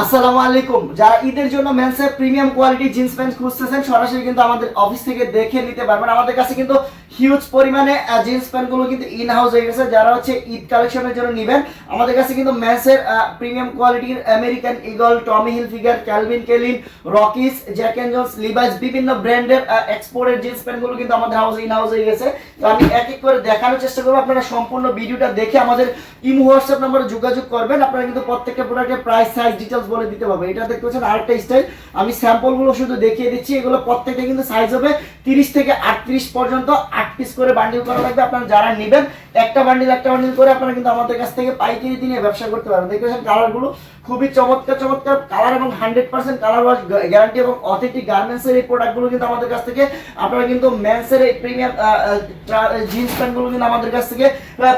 আসসালামু আলাইকুম। যারা ঈদের জন্য মেন্সের প্রিমিয়াম কোয়ালিটি জিন্স প্যান্ট খুঁজতেছেন, সরাসরি কিন্তু আমাদের অফিস থেকে দেখে নিতে পারবেন। আমাদের কাছে কিন্তু হিউজ পরিমাণে জিন্স প্যান্টগুলো কিন্তু ইন হাউস হয়ে গেছে, যারা হচ্ছে ঈদ কালেকশনের জন্য নেবেন। আমাদের কাছে কিন্তু মেন্সের প্রিমিয়াম কোয়ালিটির American Eagle Tommy Hilfiger Calvin Klein Rockies Jack and Jones Levi's বিভিন্ন ব্র্যান্ডের এক্সপোর্টের জিন্স প্যান্টগুলো কিন্তু আমাদের হাউস ইন হাউস হয়ে গেছে। তো আমি এক এক করে দেখানোর চেষ্টা করব। আপনারা সম্পূর্ণ ভিডিওটা দেখে আমাদের ইমো হোয়াটসঅ্যাপ নম্বরে যোগাযোগ করবেন। আপনারা কিন্তু প্রত্যেকটা প্রোডাক্টের প্রাইস সাইজ ডিটেলস বলে দিতে পারব। এটা দেখতে পাচ্ছেন আরেকটা স্টাইল আমি স্যাম্পলগুলো শুধু দেখিয়ে দিচ্ছি, এগুলো প্রত্যেকটা কিন্তু সাইজ হবে তিরিশ থেকে আটত্রিশ পর্যন্ত আট পিস করে বান্ডিল করা লাগবে। আপনারা যারা নেবেন একটা বান্ডিল একটা বান্ডিল করে আপনারা কিন্তু আমাদের কাছ থেকে পাইকারি দিয়ে ব্যবসা করতে পারবেন। দেখতে পাচ্ছেন কালারগুলো খুবই চমৎকার চমৎকার কালার এবং hundred percent colour wash guarantee এবং অথেন্টিক গার্মেন্টসের এই প্রোডাক্টগুলো কিন্তু আমাদের কাছ থেকে আপনারা কিন্তু মেন্সের এই প্রিমিয়াম জিন্স প্যান্টগুলো কিন্তু আমাদের কাছ থেকে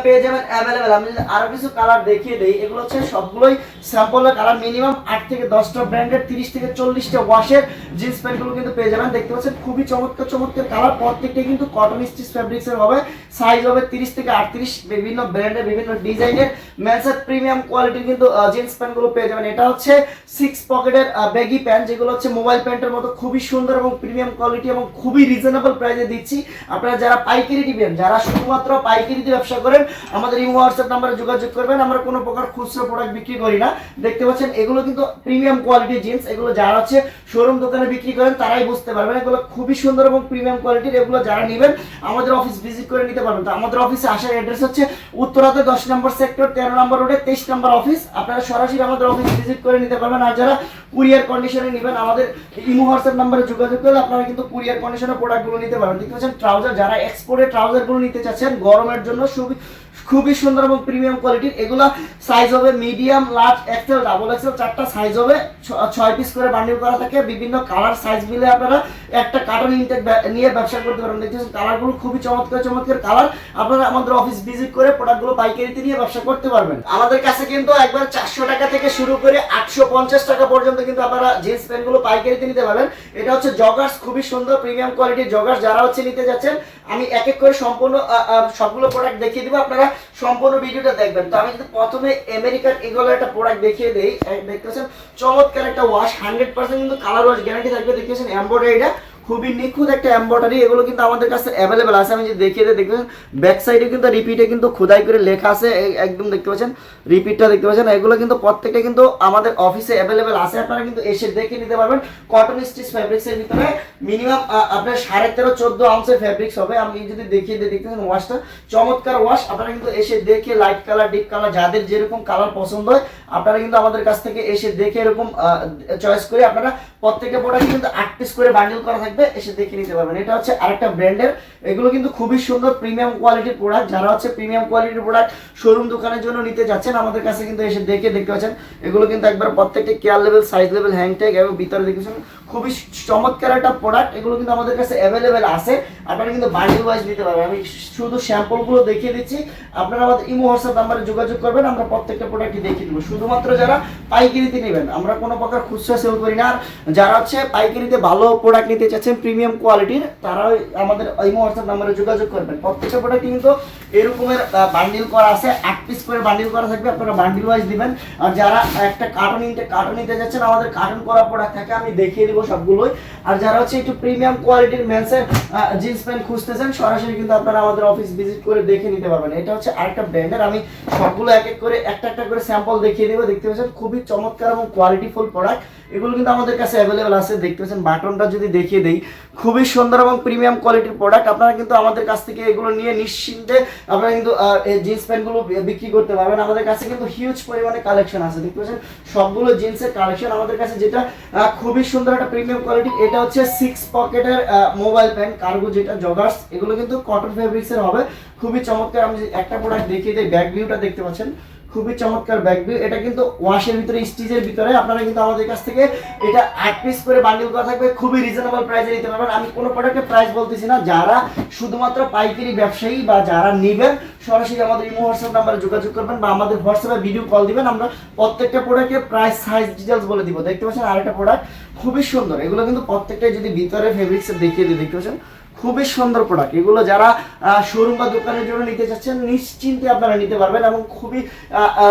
পেয়ে যাবেন অ্যাভেলেবেল আমি যদি আরও কিছু কালার দেখিয়ে দিই, এগুলো হচ্ছে সবগুলোই স্যাম্পলের কালার মিনিমাম আট থেকে দশটা ব্র্যান্ডের তিরিশ থেকে চল্লিশটা ওয়াশের জিন্স প্যান্টগুলো কিন্তু পেয়ে যাবেন। দেখতে পাচ্ছেন খুবই চমৎকার চমৎকার কালার প্রত্যেকটা কিন্তু কটন স্টিচ ফ্যাব্রিক্সের হবে। সাইজ হবে তিরিশ থেকে আটত্রিশ বিভিন্ন ব্র্যান্ডের বিভিন্ন ডিজাইনের মেন্সের প্রিমিয়াম কোয়ালিটির কিন্তু জিন্স প্যান্টগুলো পেয়ে যাবেন। এটা হচ্ছে সিক্স পকেটের ব্যাগি প্যান্ট যেগুলো হচ্ছে মোবাইল প্যান্টের মতো খুবই সুন্দর এবং প্রিমিয়াম কোয়ালিটি এবং খুবই রিজনেবল প্রাইসে দিচ্ছি। আপনারা যারা পাইকারি দিবেন যারা শুধুমাত্র পাইকারিতে ব্যবসা করেন, আমাদের ইমো হোয়াটসঅ্যাপ নাম্বারে যোগাযোগ করবেন। আমরা কোনো প্রকার খুচরো প্রোডাক্ট বিক্রি করি না। দেখতে পাচ্ছেন, এগুলো কিন্তু প্রিমিয়াম কোয়ালিটির জিন্স এগুলো যারা হচ্ছে শোরুম দোকানে বিক্রি করেন, তারাই বুঝতে পারবেন। এগুলো খুবই সুন্দর এবং প্রিমিয়াম কোয়ালিটির এগুলো যারা নেবেন, আমাদের অফিস ভিজিট করে নিতে পারবেন। তো আমাদের অফিসে আসার অ্যাড্রেস হচ্ছে উত্তরাতে দশ নম্বর সেক্টর তেরো নম্বর রোডে তেইশ নম্বর অফিস আপনারা সরাসরি আমাদের অফিস ভিজিট করে নিতে পারবেন। আর যারা কুরিয়ার কন্ডিশনে নেবেন, আমাদের ইমো হোয়াটসঅ্যাপ নাম্বারে যোগাযোগ করলে আপনারা কিন্তু কুরিয়ার কন্ডিশনে প্রোডাক্টগুলো নিতে পারবেন। দেখতে পাচ্ছেন ট্রাউজার যারা এক্সপোর্টের ট্রাউজারগুলো নিতে চাচ্ছেন, গরমের জন্য খুবই খুবই সুন্দর এবং প্রিমিয়াম কোয়ালিটির এগুলা সাইজ হবে medium large XL double XL চারটা সাইজ হবে। ছয় পিস করে বান্ডিল করা থাকে। বিভিন্ন কালার সাইজ মিলে আপনারা একটা কার্টন ইনটেক নিয়ে ব্যবসা করতে পারেন দেখতেছেন কালারগুলো খুবই চমৎকার চমৎকার কালার আপনারা আমাদের অফিস ভিজিট করে প্রোডাক্টগুলো পাইকারিতে নিয়ে ব্যবসা করতে পারবেন। আমাদের কাছে কিন্তু একবার চারশো টাকা থেকে শুরু করে আটশো পঞ্চাশ টাকা পর্যন্ত কিন্তু আপনারা জিন্স প্যান্টগুলো পাইকারিতে নিতে পারবেন। এটা হচ্ছে জগার্স খুবই সুন্দর প্রিমিয়াম কোয়ালিটির জগার্স যারা হচ্ছে নিতে যাচ্ছেন, আমি এক এক করে সম্পূর্ণ সবগুলো প্রোডাক্ট দেখিয়ে দিব। আপনারা সম্পূর্ণ ভিডিওটা দেখবেন। তো আমি যদি প্রথমে আমেরিকার এগুলো একটা প্রোডাক্ট দেখিয়ে দেই। দেখতেছেন, চমৎকার একটা ওয়াশ হান্ড্রেড পার্সেন্ট কিন্তু কালার ওয়াশ গ্যারান্টি থাকবে। দেখিয়েছেন এমব্রয়ডারিটা খুবই নিখুঁত একটা এমব্রয়ডারি এগুলো কিন্তু আমাদের কাছে অ্যাভেলেবেল আছে। আমি যদি দেখিয়ে দিই দেখতে ব্যাক সাইডে কিন্তু রিপিটে কিন্তু খোদাই করে লেখা আছে। একদম দেখতে পাচ্ছেন রিপিটটা দেখতে পাচ্ছেন। এগুলো কিন্তু প্রত্যেকটা কিন্তু আমাদের অফিসে অ্যাভেলেবেল আছে। আপনারা কিন্তু এসে দেখে নিতে পারবেন কটন স্টিচ ফ্যাব্রিক্সের ভিতরে মিনিমাম আপনার সাড়ে তেরো চোদ্দ আউন্সের ফ্যাব্রিক্স হবে। আমি যদি দেখিয়ে দিই দেখতে ওয়াশটা চমৎকার ওয়াশ আপনারা কিন্তু এসে দেখে লাইট কালার ডিপ কালার যাদের যেরকম কালার পছন্দ হয়, আপনারা কিন্তু আমাদের কাছ থেকে এসে দেখে এরকম চয়েস করে আপনারা প্রত্যেকটা প্রোডাক্ট কিন্তু আট পিস করে বান্ডিল করা থাকবে, এসে দেখে নিতে পারবেন। এটা হচ্ছে আরেকটা ব্র্যান্ডের। এগুলো কিন্তু খুবই সুন্দর প্রিমিয়াম কোয়ালিটির প্রোডাক্ট যারা হচ্ছে প্রিমিয়াম কোয়ালিটির প্রোডাক্ট শোরুম দোকানের জন্য নিতে যাচ্ছেন, আমাদের কাছে কিন্তু এসে দেখে দেখতে পাচ্ছেন। এগুলো কিন্তু একবার প্রত্যেকটা care level size level hang এবং ভিতরে দেখেছেন খুবই চমৎকার একটা প্রোডাক্ট এগুলো কিন্তু আমাদের কাছে অ্যাভেলেবেল আছে। আপনারা কিন্তু বান্ডিল ওয়াইজ নিতে পারবেন। আমি শুধু স্যাম্পলগুলো দেখিয়ে দিচ্ছি। আপনারা আমাদের ইমো হোয়াটসঅ্যাপ নাম্বারে যোগাযোগ করবেন, আমরা প্রত্যেকটা প্রোডাক্টই দেখিয়ে দেবো। শুধুমাত্র যারা পাইকারিতে নেবেন, আমরা কোনো প্রকার খুচরা সেল করি না। আর যারা হচ্ছে পাইকারিতে ভালো প্রোডাক্ট নিতে চাচ্ছেন প্রিমিয়াম কোয়ালিটির তারা আমাদের ইমো হোয়াটসঅ্যাপ নাম্বারে যোগাযোগ করবেন। প্রত্যেকটা প্রোডাক্ট কিন্তু এরকমের বান্ডিল করা আছে। এক পিস করে বান্ডিল করা থাকবে, আপনারা বান্ডিল ওয়াইজ দিবেন আর যারা একটা কার্টন নিতে কার্টন নিতে যাচ্ছেন, আমাদের কার্টন করা প্রোডাক্ট থাকে, আমি দেখিয়ে দিব। সবগুলোই। আর যারা হচ্ছে একটু প্রিমিয়াম কোয়ালিটির মেন্সের জিন্স প্যান্ট খুঁজতেছেন, সরাসরি কিন্তু আপনারা আমাদের অফিস ভিজিট করে দেখে নিতে পারবেন। এটা হচ্ছে আরেকটা ব্র্যান্ডের আমি সবগুলো এক এক করে, একটা একটা করে স্যাম্পল দেখিয়ে দেবো। দেখতে পাচ্ছেন, খুবই চমৎকার এবং কোয়ালিটিফুল প্রোডাক্ট এগুলো কিন্তু আমাদের কাছে অ্যাভেলেবেল আছে। দেখতে পাচ্ছেন, বাটনটা যদি দেখিয়ে দেই, খুবই সুন্দর এবং প্রিমিয়াম কোয়ালিটির প্রোডাক্ট আপনারা কিন্তু আমাদের কাছ থেকে এগুলো নিয়ে নিশ্চিন্তে আপনারা কিন্তু জিন্স প্যান্টগুলো বিক্রি করতে পারবেন। আমাদের কাছে কিন্তু হিউজ পরিমাণে কালেকশন আছে। দেখতে পাচ্ছেন, সবগুলো জিন্সের কালেকশন আমাদের কাছে যেটা খুবই সুন্দর একটা প্রিমিয়াম কোয়ালিটি এটা হচ্ছে সিক্স পকেটের মোবাইল প্যান কার্গো যেটা জগার্স এগুলো কিন্তু কটন ফেব্রিক্সের হবে। খুবই চমৎকার, আমি একটা প্রোডাক্ট দেখিয়ে দিই ব্যাক ভিউটা দেখতে পাচ্ছেন। খুবই চমৎকার ব্যাগ এটা কিন্তু ওয়াশের ভিতরে স্টিচের ভিতরে আপনারা কিন্তু আমাদের কাছ থেকে এটা আট পিস করে বান্ডিল করা থাকবে। খুবই রিজনেবল প্রাইসে নিতে পারবেন। আমি কোনো প্রোডাক্টের প্রাইস বলতেছি না। যারা শুধুমাত্র পাইকারি ব্যবসায়ী বা যারা নেবেন, সরাসরি আমাদের ইমো হোয়াটসঅ্যাপ নাম্বারে যোগাযোগ করবেন বা আমাদের হোয়াটসঅ্যাপে ভিডিও কল দিবেন। আমরা প্রত্যেকটা প্রোডাক্টের প্রাইস সাইজ ডিটেলস বলে দিব। দেখতে পাচ্ছেন আরেকটা প্রোডাক্ট খুবই সুন্দর। এগুলো কিন্তু প্রত্যেকটাই যদি ভিতরে ফেব্রিক্সে দেখিয়ে দিই, দেখতে পাচ্ছেন? খুবই সুন্দর প্রোডাক্ট এগুলো যারা শোরুম বা দোকানের জন্য নিতে চাচ্ছেন, নিশ্চিন্তে আপনারা নিতে পারবেন এবং খুবই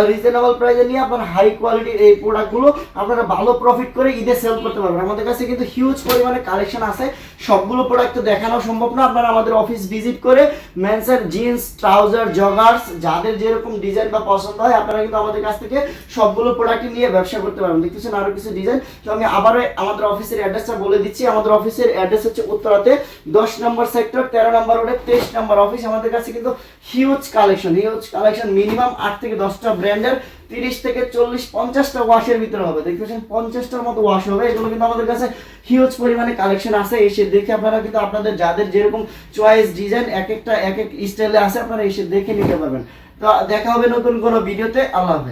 রিজনেবল প্রাইসে নিয়ে আপনার হাই কোয়ালিটির এই প্রোডাক্টগুলো আপনারা ভালো প্রফিট করে ঈদে সেল করতে পারবেন। আমাদের কাছে কিন্তু হিউজ পরিমাণে কালেকশন আছে। সবগুলো প্রোডাক্ট তো দেখানো সম্ভব না। আপনারা আমাদের অফিস ভিজিট করে মেন্সের জিন্স ট্রাউজার জগার্স যাদের যেরকম ডিজাইন বা পছন্দ হয়, আপনারা কিন্তু আমাদের কাছ থেকে সবগুলো প্রোডাক্ট নিয়ে ব্যবসা করতে পারবেন। দেখতেছেন আরও কিছু ডিজাইন তো আমি আবারও আমাদের অফিসের অ্যাড্রেসটা বলে দিচ্ছি। আমাদের অফিসের অ্যাড্রেস হচ্ছে উত্তরাতে দশ নম্বর সেক্টর, তেরো নম্বর রোডে, তেইশ নম্বর অফিস আমাদের কাছে কিন্তু huge collection huge collection minimum আট থেকে দশটা ব্র্যান্ডের তিরিশ থেকে চল্লিশ, পঞ্চাশটা ওয়াশের ভিতরে হবে। দেখতেছেন পঞ্চাশটার মতো ওয়াশ হবে। এগুলো কিন্তু আমাদের কাছে হিউজ পরিমাণে কালেকশন আছে। এসে দেখে আপনারা কিন্তু আপনাদের যাদের যেরকম চয়েস ডিজাইন এক একটা, এক এক স্টাইলে আছে, আপনারা এসে দেখে নিতে পারবেন। তো দেখা হবে নতুন কোনো ভিডিওতে আল্লাহ হাফেজ।